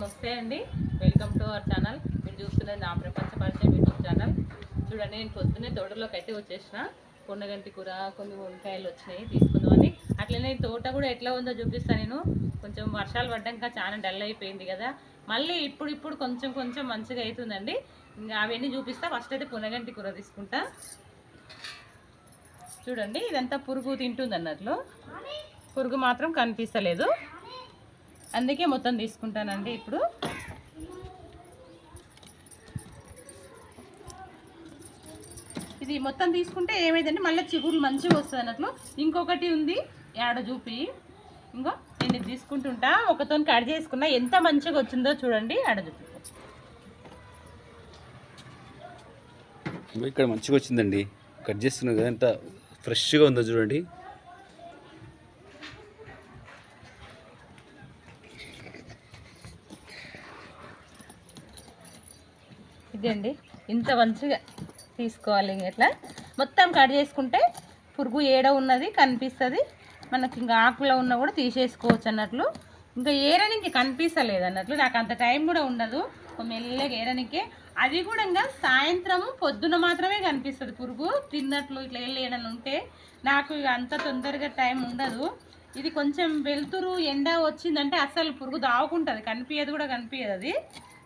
నమస్తే అండి. Welcome to our channel మీరు చూస్తున్నది నా ప్రపంచ పరిచయం యూట్యూబ్ ఛానల్ చూడండి నేను పొద్దున్నే తోటలోకి అయితే వచ్చేసిన. పొన్నగంటి కూర కొన్ని వంకాయలు వచ్చినాయి తీసుకుందామని. అట్లనే తోట కూడా ఎట్లా ఉందో చూపిస్తాను నేను. కొంచెం వర్షాలు పడ్డాక చాలా డల్ అయిపోయింది కదా. మళ్ళీ ఇప్పుడు ఇప్పుడు కొంచెం కొంచెం మంచిగా అవుతుందండి. ఇంకా అవన్నీ చూపిస్తా. ఫస్ట్ అయితే పునగంటి కూర తీసుకుంటా. చూడండి ఇదంతా పురుగు తింటుంది అన్నట్లు పురుగు మాత్రం కనిపిస్తలేదు. అందుకే మొత్తం తీసుకుంటానండి ఇప్పుడు. ఇది మొత్తం తీసుకుంటే ఏమైందంటే మళ్ళీ చిగురు మంచిగా వస్తుంది అన్నట్లు. ఇంకొకటి ఉంది యాడ చూపి. ఇంకో నేను ఇది తీసుకుంటుంటా. ఒకతో కట్ చేసుకున్నా ఎంత మంచిగా వచ్చిందో చూడండి ఆడ చూపి. ఇక్కడ మంచిగా వచ్చిందండి. కట్ చేస్తున్నా కదా ఎంత ఫ్రెష్గా ఉందో చూడండి. ఇదండి. ఇంత మంచిగా తీసుకోవాలి ఇంక ఇట్లా మొత్తం కట్ చేసుకుంటే పురుగు ఏడ ఉన్నది కనిపిస్తుంది. మనకి ఇంకా ఆకులో ఉన్న కూడా తీసేసుకోవచ్చు అన్నట్లు. ఇంకా ఏరనికి కనిపిస్తలేదు అన్నట్లు. నాకు అంత టైం కూడా ఉండదు. ఒక మెల్లగా ఏరనికే. అది కూడా ఇంకా సాయంత్రం పొద్దున మాత్రమే కనిపిస్తుంది పురుగు. తిన్నట్లు ఇట్లా వెళ్ళి ఉంటే నాకు ఇక అంత తొందరగా టైం ఉండదు. ఇది కొంచెం వెలుతురు ఎండ వచ్చిందంటే అసలు పురుగు దావుకుంటుంది. కనిపించదు కూడా కనిపించదు అది.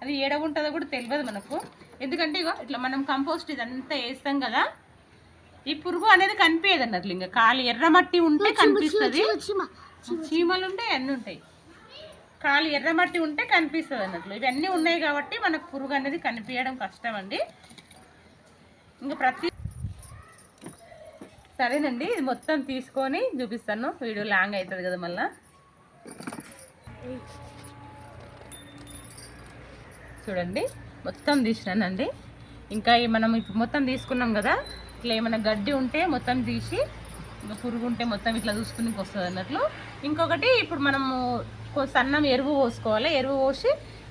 అది ఏడ ఉంటుందో కూడా తెలియదు మనకు. ఎందుకంటే ఇగో ఇట్లా మనం కంపోస్ట్ ఇదంతా వేస్తాం కదా ఈ పురుగు అనేది కనిపించదు అన్నట్లు ఇంకా. కాలు ఎర్రమట్టి ఉంటే కనిపిస్తుంది. చీమలు ఉంటాయి అన్నీ ఉంటాయి. కాలు ఎర్రమట్టి ఉంటే కనిపిస్తుంది అన్నట్లు. ఇవన్నీ ఉన్నాయి కాబట్టి మనకు పురుగు అనేది కనిపించడం కష్టం అండి. ఇంకా ప్రతి సరేనండి ఇది మొత్తం తీసుకొని చూపిస్తాను. వీడియో లాంగ్ అవుతుంది కదా మళ్ళా. చూడండి. మొత్తం తీసినానండి. ఇంకా మనం ఇప్పుడు మొత్తం తీసుకున్నాం కదా ఇట్లా ఏమైనా గడ్డి ఉంటే మొత్తం తీసి ఇంకా పురుగు ఉంటే మొత్తం ఇట్లా చూసుకుని వస్తుంది అన్నట్లు. ఇంకొకటి ఇప్పుడు మనము సన్నం ఎరువు పోసుకోవాలి. ఎరువు పోసి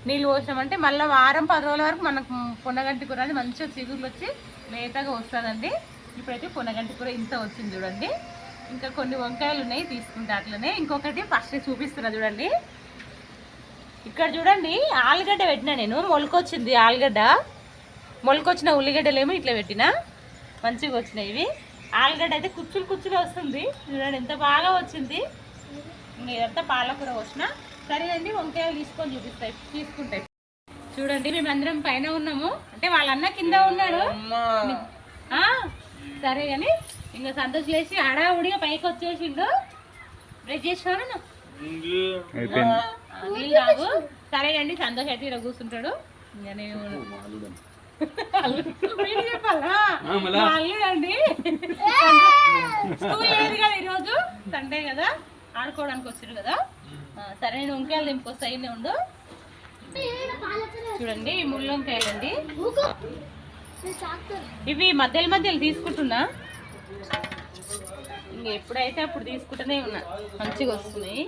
నీళ్ళు పోసినామంటే మళ్ళీ వారం పది రోజుల వరకు మనకు పొన్నగంటి కూర అనేది మంచిగా చిగుర్లు వచ్చి లేతగా వస్తుందండి. ఇప్పుడైతే పొన్నగంటి కూర ఇంత వచ్చింది చూడండి. ఇంకా కొన్ని వంకాయలు ఉన్నాయి తీసుకుంటే అట్లనే. ఇంకొకటి ఫస్ట్ చూపిస్తున్నా చూడండి. ఇక్కడ చూడండి ఆలుగడ్డ పెట్టినా నేను. మొలకొచ్చింది ఆలుగడ్డ. మొలకొచ్చిన ఉల్లిగడ్డలేమో ఇట్లా పెట్టినా. మంచిగా వచ్చినాయి ఇవి. ఆలుగడ్డ అయితే కుచ్చులు కుచ్చులు వస్తుంది. చూడండి ఎంత బాగా వచ్చింది. ఇదంతా పాలకూర వచ్చిన సరే అండి వంకాయలు తీసుకొని చూపిస్తాయి తీసుకుంటాయి చూడండి మేమందరం పైన ఉన్నాము. అంటే వాళ్ళ అన్న కింద ఉన్నాడు. సరే కానీ ఇంకా సంతోష్ లేచి హడావుడిగా పైకి వచ్చేసిండు చేసినాను అయిపోయింది నీళ్ళు తాగు. సరే అండి సంతోష్ అయితే ఇక్కడ కూర్చుంటాడు. ఇంకా నేను మీరు చెప్పాలా? మా అల్లుడండి. స్కూల్ లేదు కదా ఈరోజు. సండే కదా. ఆడుకోవడానికి వచ్చారు కదా. సరే నేను వంకాయలు దింపుకొస్తా ఇన్ని ఉండు. చూడండి ఈ ముళ్ళు వంకాయలండి. ఇవి మధ్యలో మధ్యలో తీసుకుంటున్నా. ఇంక ఎప్పుడైతే అప్పుడు తీసుకుంటూనే ఉన్నా. మంచిగా వస్తున్నాయి.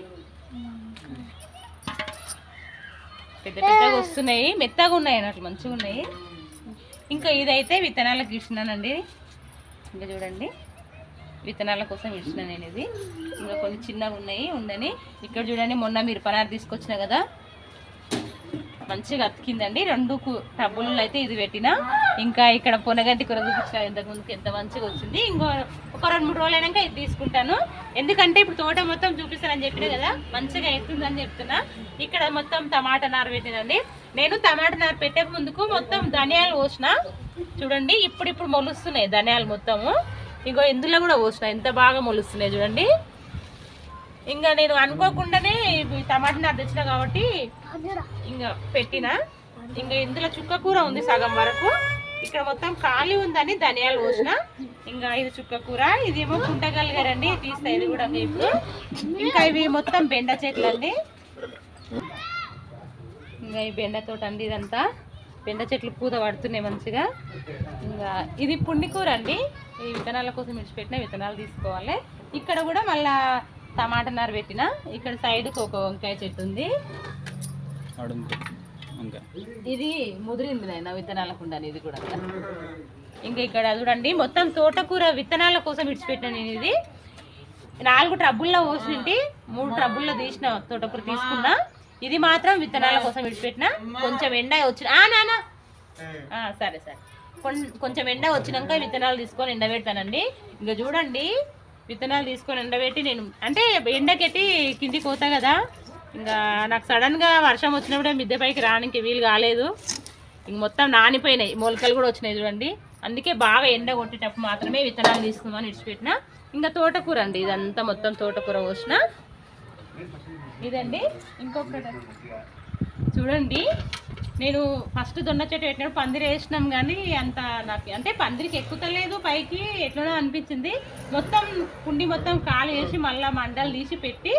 పెద్ద పెద్దగా వస్తున్నాయి మెత్తగా ఉన్నాయి అన్నట్లు మంచిగా ఉన్నాయి. ఇంకా ఇదైతే విత్తనాలకు ఇచ్చినానండి ఇంకా చూడండి. విత్తనాల కోసం ఇచ్చిన నేను ఇది ఇంకా కొన్ని చిన్నగా ఉన్నాయి ఉండని. ఇక్కడ చూడండి మొన్న మీరు పనారు తీసుకొచ్చిన కదా. మంచిగా అతికిందండి. రెండు కు- టబ్బులలో అయితే ఇది పెట్టిన. ఇంకా ఇక్కడ పొనగంటి కూర చూపించిన ఇంతకుముందుకు ఎంత మంచిగా వచ్చింది. ఇంకో ఒక రెండు మూడు రోజులు అయినాక ఇది తీసుకుంటాను. ఎందుకంటే ఇప్పుడు తోట మొత్తం చూపిస్తానని చెప్పిన కదా మంచిగా అవుతుందని చెప్తున్నా. ఇక్కడ మొత్తం టమాటా నారు పెట్టినండి నేను టమాటా నారు పెట్టే ముందుకు మొత్తం ధనియాలు పోసిన. చూడండి ఇప్పుడు ఇప్పుడు మొలుస్తున్నాయి ధనియాలు మొత్తము. ఇంకో ఇందులో కూడా పోసిన. ఎంత బాగా మొలుస్తున్నాయి చూడండి. ఇంకా నేను అనుకోకుండానే టమాటా నారు తెచ్చిన కాబట్టి ఇంకా పెట్టిన. ఇంకా ఇందులో చుక్క కూర ఉంది సగం వరకు. ఇక్కడ మొత్తం ఖాళీ ఉందని ధనియాలు పోసిన. ఇంకా ఇది చుక్క కూర ఇదేమో కుంటగలిగారండి తీస్తా ఇది కూడా ఇప్పుడు ఇంకా ఇవి మొత్తం బెండ చెట్లు అండి ఇంకా ఈ బెండ తోట అండి ఇదంతా. బెండ చెట్లు పూత పడుతున్నాయి మంచిగా. ఇంకా ఇది పుండి కూర అండి. ఈ విత్తనాల కోసం విడిచిపెట్టిన విత్తనాలు తీసుకోవాలి. ఇక్కడ కూడా మళ్ళా టమాటా నారు పెట్టిన. ఇక్కడ సైడ్కి ఒక వంకాయ చెట్టు ఉంది. ఇది ముదిరింది నాయన విత్తనాలకు ఉండాలి ఇది కూడా. ఇంకా ఇక్కడ చూడండి మొత్తం తోటకూర విత్తనాల కోసం విడిచిపెట్టిన నేను ఇది. నాలుగు ట్రబ్బుల్లో పోసింటి మూడు ట్రబ్బుల్లో తీసిన తోటకూర తీసుకున్నా. ఇది మాత్రం విత్తనాల కోసం విడిచిపెట్టిన. కొంచెం ఎండ వచ్చిన ఆ నానా సరే సరే. కొంచెం ఎండ వచ్చినాక విత్తనాలు తీసుకొని ఎండబెడతానండి. ఇంకా చూడండి విత్తనాలు తీసుకొని ఎండబెట్టి నేను అంటే ఎండకెట్టి కింది కోతా కదా. ఇంకా నాకు సడన్గా వర్షం వచ్చినప్పుడే మిద్దె పైకి రానికి వీలు కాలేదు. ఇంక మొత్తం నానిపోయినాయి మొలకలు కూడా వచ్చినాయి చూడండి. అందుకే బాగా ఎండ కొట్టేటప్పుడు మాత్రమే విత్తనాలు తీసుకుందామని ఇడిచిపెట్టిన ఇంకా తోటకూర అండి ఇదంతా మొత్తం తోటకూర పోసిన ఇదండి ఇంకొకటి చూడండి. నేను ఫస్ట్ దొన్న చెట్టు పెట్టినప్పుడు పందిరి వేసినాం కానీ అంత నాకు అంటే పందిరికి ఎక్కుతలేదు పైకి ఎట్లనో అనిపించింది. మొత్తం కుండి మొత్తం ఖాళీ వేసి మళ్ళీ మండలు తీసి పెట్టి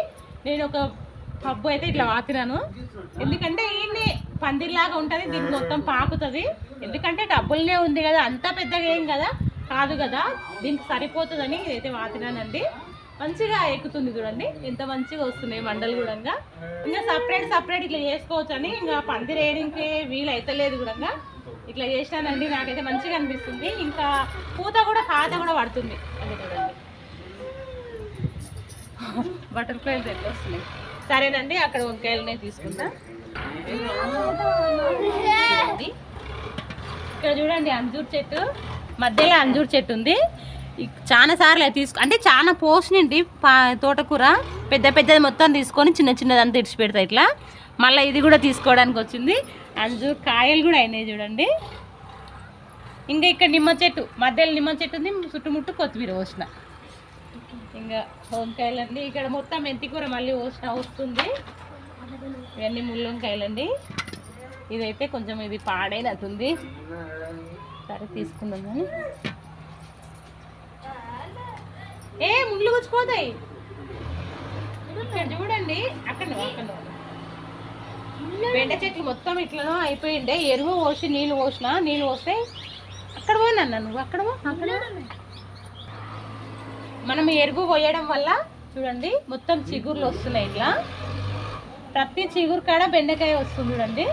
నేను ఒక పబ్బు అయితే ఇట్లా వాతినాను. ఎందుకంటే ఈయన్ని పందిరిలాగా ఉంటుంది దీనికి మొత్తం పాకుతుంది. ఎందుకంటే డబ్బులనే ఉంది కదా అంత పెద్దగా ఏం కదా కాదు కదా దీనికి సరిపోతుందని ఇదైతే వాతినానండి. మంచిగా ఎక్కుతుంది చూడండి. ఎంత మంచిగా వస్తున్నాయి మండలు కూడా ఇంకా సపరేట్ సపరేట్ ఇట్లా చేసుకోవచ్చు అని ఇంకా పందిరి వేయడానికి వీలు అవుతలేదు కూడా ఇట్లా చేసినానండి నాకైతే మంచిగా అనిపిస్తుంది. ఇంకా పూత కూడా పాత కూడా పడుతుంది. అది చూడండి. బటర్ఫ్లైస్ ఎట్లా వస్తున్నాయి. సరేనండి అక్కడ వంకాయలనే తీసుకుంటా. చూడండి. ఇక్కడ చూడండి అంజూర్ చెట్టు. మధ్యలో అంజూర్ చెట్టు ఉంది. చాలా సార్లు అది తీసుకు అంటే చాలా పోసినండి పా తోటకూర పెద్ద పెద్దది మొత్తం తీసుకొని చిన్న చిన్నదంతా ఇడిచి పెడతా ఇట్లా. మళ్ళీ ఇది కూడా తీసుకోవడానికి వచ్చింది. అంజూర్ కాయలు కూడా అయినాయి చూడండి. ఇంకా ఇక్కడ నిమ్మ చెట్టు మధ్యలో నిమ్మ చెట్టు ఉంది చుట్టుముట్టు కొత్తిమీర పోసిన. ఇంకా వంకాయలు అండి ఇక్కడ మొత్తం మెంతికూర మళ్ళీ పోసిన వస్తుంది. ఇవన్నీ ముళ్ళొంకాయలండి ఇదైతే కొంచెం ఇది పాడైనట్టుంది. సరే తీసుకుందాం కానీ. ఏ గుచ్చిపోతాయి. చూడండి అక్కడ అక్కడ బెండ చెట్లు మొత్తం ఇట్లనో అయిపోయిండే. ఎరువు పోసి నీళ్ళు పోసిన నీళ్ళు పోస్తే అక్కడ పోయినా నువ్వు? అక్కడ అక్కడ మనం ఎరువు పోయడం వల్ల చూడండి మొత్తం చిగుర్లు వస్తున్నాయి ఇట్లా. ప్రతి చిగురు కాడ బెండకాయ వస్తుంది చూడండి.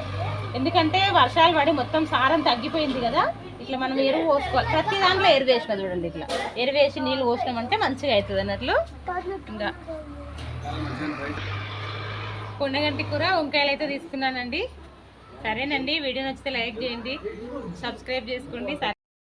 ఎందుకంటే వర్షాలు పడి మొత్తం సారం తగ్గిపోయింది కదా. ఇట్లా మనం ఎరువు పోసుకోవాలి. ప్రతి దాంట్లో ఎరువు వేసిన చూడండి ఇట్లా. ఎరువు వేసి నీళ్ళు పోసినామంటే మంచిగా అవుతుంది అన్నట్లు. ఇంకా కొండగంటి కూర వంకాయలు అయితే తీసుకున్నానండి. సరేనండి వీడియో నచ్చితే లైక్ చేయండి సబ్స్క్రైబ్ చేసుకోండి సరే.